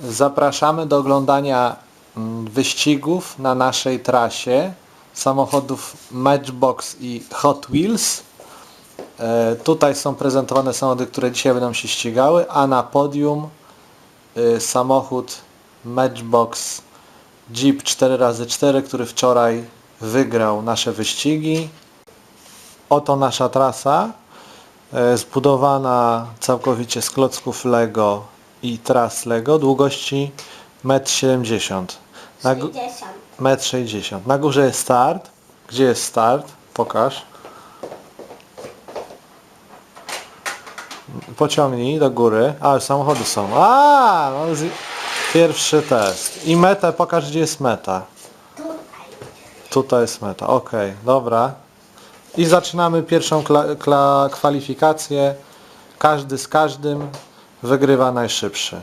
Zapraszamy do oglądania mm, wyścigów na naszej trasie samochodów Matchbox i Hot Wheels. E, Tutaj są prezentowane samochody, które dzisiaj będą się ścigały, a na podium y, samochód Matchbox Jeep 4x4, który wczoraj wygrał nasze wyścigi. Oto nasza trasa, e, zbudowana całkowicie z klocków Lego i tras Lego, długości 1,70 m. Na, gó- 60. 1,60 m. Na górze jest start. Gdzie jest start? Pokaż. Pociągnij do góry. A, już samochody są. A, no, z... pierwszy test. I metę, pokaż gdzie jest meta. Tutaj. Tutaj jest meta. Ok, dobra. I zaczynamy pierwszą kla- kla- kwalifikację. Każdy z każdym wygrywa najszybszy.